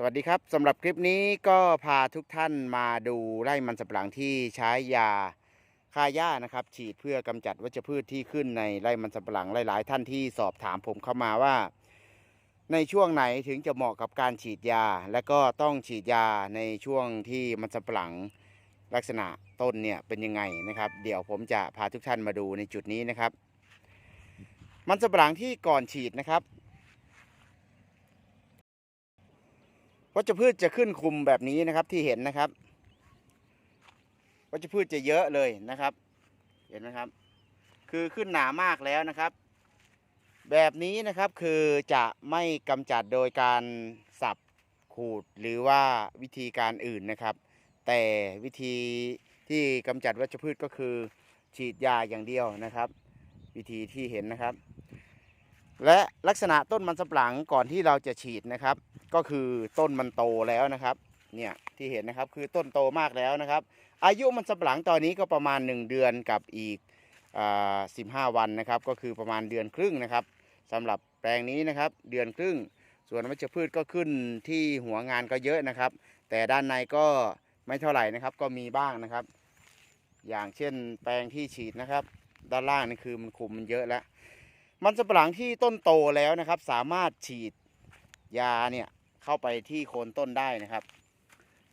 สวัสดีครับสำหรับคลิปนี้ก็พาทุกท่านมาดูไร่มันสำปะหลังที่ใช้ยาฆ่าหญ้านะครับ ฉีดเพื่อกำจัดวัชพืชที่ขึ้นในไร่มันสำปะหลังหลาย ๆ ท่านที่สอบถามผมเข้ามาว่า ในช่วงไหนถึงจะเหมาะกับการฉีดยา และก็ต้องฉีดยาในช่วงที่มันสำปะหลังลักษณะต้นเนี่ยเป็นยังไงนะครับ เดี๋ยวผมจะพาทุกท่านมาดูในจุดนี้นะครับ มันสำปะหลังที่ก่อนฉีดนะครับ วัชพืชจะขึ้นคุมแบบนี้นะครับที่เห็นนะครับวัชพืชจะเยอะเลยนะครับ เห็นไหมครับ คือขึ้นหนามากแล้วนะครับ แบบนี้นะครับคือจะไม่กำจัดโดยการสับขูดหรือว่าวิธีการอื่นนะครับ แต่วิธีที่กำจัดวัชพืชก็คือฉีดยาอย่างเดียวนะครับ วิธีที่เห็นนะครับ และลักษณะต้นมันสำปะหลังก่อนที่เราจะฉีดนะครับ ก็คือต้นมันโตแล้วนะครับ เนี่ยที่เห็นนะครับคือต้นโตมากแล้วนะครับ อายุมันสำปะหลังตอนนี้ก็ประมาณ 1 เดือนกับอีกอา15วันนะครับ ก็คือประมาณเดือนครึ่งนะครับสำหรับแปลงนี้นะครับเดือนครึ่ง ส่วนวัชพืชก็ขึ้นที่หัวงานก็เยอะนะครับ แต่ด้านในก็ไม่เท่าไหร่นะครับ ก็มีบ้างนะครับ อย่างเช่นแปลงที่ฉีดนะครับ ด้านล่างนี่คือมันคุมมันเยอะแล้ว มันสำปะหลังที่ต้นโตแล้วนะครับ สามารถฉีดยาเนี่ย เข้าไปที่โคนต้นได้นะครับ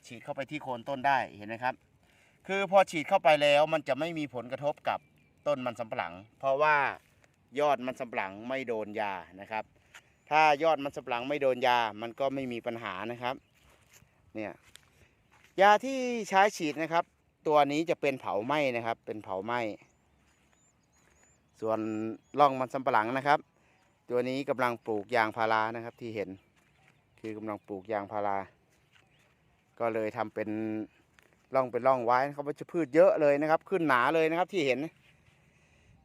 ฉีดเข้าไปที่โคนต้นได้เห็นไหมครับ คือพอฉีดเข้าไปแล้วมันจะไม่มีผลกระทบกับต้นมันสำปะหลัง เพราะว่ายอดมันสำปะหลังไม่โดนยานะครับ ถ้ายอดมันสำปะหลังไม่โดนยามันก็ไม่มีปัญหานะครับเนี่ยยาที่ใช้ฉีดนะครับ ตัวนี้จะเป็นเผาไหม้นะครับ เป็นเผาไหม้ส่วนร่องมันสำปะหลังนะครับ ตัวนี้กำลังปลูกยางพารานะครับที่เห็น คือกำลังปลูกยางพารา ก็เลยทำเป็นร่องเป็นร่องไว้นะครับวัชพืชเยอะเลยนะครับ ขึ้นหนาเลยนะครับที่เห็น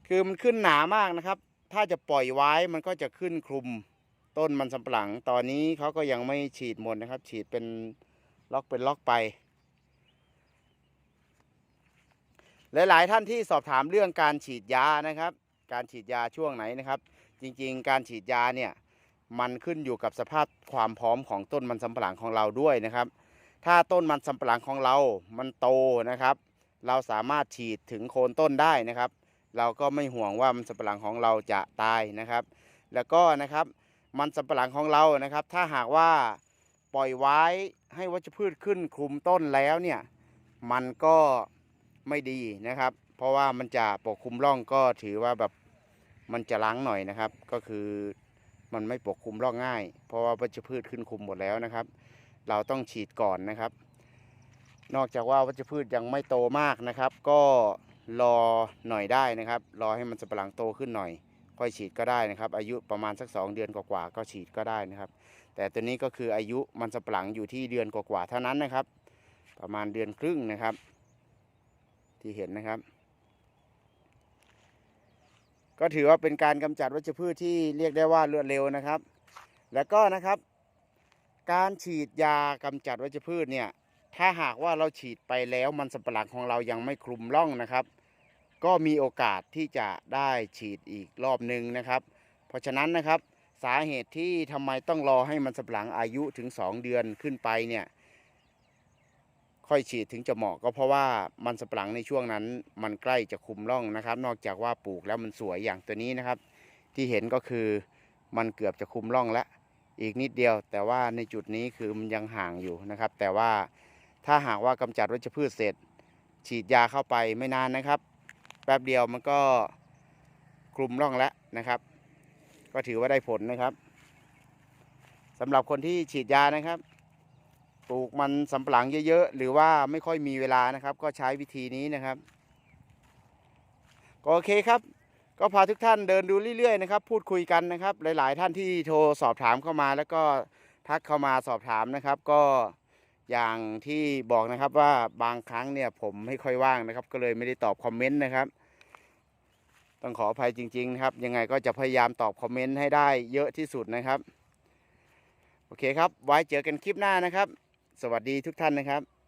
คือมันขึ้นหนามากนะครับ ถ้าจะปล่อยไว้มันก็จะขึ้นคลุมต้นมันสำปะหลัง ตอนนี้เขาก็ยังไม่ฉีดหมดนะครับ ฉีดเป็นล็อกเป็นล็อกไปหลาย ๆ ท่านที่สอบถามเรื่องการฉีดยานะครับ การฉีดยาช่วงไหนนะครับ จริง ๆ การฉีดยาเนี่ย มันขึ้นอยู่กับสภาพความพร้อมของต้นมันสำปะหลังของเราด้วยนะครับ ถ้าต้นมันสำปะหลังของเรา มันโตนะครับ เราสามารถฉีดถึงโคนต้นได้นะครับ เราก็ไม่ห่วงว่ามันสำปะหลังของเราจะตายนะครับ แล้วก็นะครับมันสำปะหลังของเรานะครับ ถ้าหากว่าปล่อยไว้ให้วัชพืชขึ้นคลุมต้นแล้วเนี่ยมันก็ไม่ดีนะครับ เพราะว่ามันจะปกคลุมร่องก็ถือว่าแบบมันจะล้างหน่อยนะครับ ก็คือ มันไม่ปกคลุมรองง่าย เพราะว่าวัชพืชขึ้นคลุมหมดแล้วนะครับ เราต้องฉีดก่อนนะครับ นอกจากว่าวัชพืชยังไม่โตมากนะครับ ก็รอหน่อยได้นะครับ รอให้มันสำปะหลังโตขึ้นหน่อย ค่อยฉีดก็ได้นะครับ อายุประมาณสัก 2 เดือนกว่าๆก็ฉีดก็ได้นะครับ แต่ตัวนี้ก็คืออายุมันสำปะหลังอยู่ที่เดือนกว่าๆเท่านั้นนะครับ ประมาณเดือนครึ่งนะครับ ที่เห็นนะครับ ก็ถือว่าเป็นการกำจัดวัชพืชที่เรียกได้ว่ารวดเร็วนะครับ แล้วก็นะครับ การฉีดยากำจัดวัชพืชเนี่ยถ้าหากว่าเราฉีดไปแล้วมันสำปะหลังของเรายังไม่คลุมร่องนะครับ ก็มีโอกาสที่จะได้ฉีดอีกรอบหนึ่งนะครับ เพราะฉะนั้นนะครับสาเหตุที่ทำไมต้องรอให้มันสำปหลังอายุถึง 2 เดือนขึ้นไปเนี่ย ค่อยฉีดถึงจะเหมาะก็เพราะว่ามันสปะหลังในช่วงนั้น มันใกล้จะคุมร่องนะครับ นอกจากว่าปลูกแล้วมันสวยอย่างตัวนี้นะครับ ที่เห็นก็คือมันเกือบจะคุมร่องแล้วอีกนิดเดียว แต่ว่าในจุดนี้คือมันยังห่างอยู่นะครับ แต่ว่าถ้าหากว่ากำจัดวัชพืชเสร็จ ฉีดยาเข้าไปไม่นานนะครับ แป๊บเดียวมันก็คลุมร่องแล้วนะครับ ก็ถือว่าได้ผลนะครับสำหรับคนที่ฉีดยานะครับ ปลูกมันสำปะหลังเยอะๆ หรือว่าไม่ค่อยมีเวลานะครับ ก็ใช้วิธีนี้นะครับก็โอเคครับ ก็พาทุกท่านเดินดูเรื่อยๆนะครับ พูดคุยกันนะครับ หลายๆ ท่านที่โทรสอบถามเข้ามา แล้วก็ทักเข้ามาสอบถามนะครับ ก็อย่างที่บอกนะครับว่าบางครั้งเนี่ยผมไม่ค่อยว่างนะครับ ก็เลยไม่ได้ตอบคอมเมนต์นะครับ ต้องขออภัยจริง ๆ นะครับ ยังไงก็จะพยายามตอบคอมเมนต์ให้ได้เยอะที่สุดนะครับ โอเคครับ ไว้เจอกันคลิปหน้านะครับ สวัสดีทุกท่านนะครับ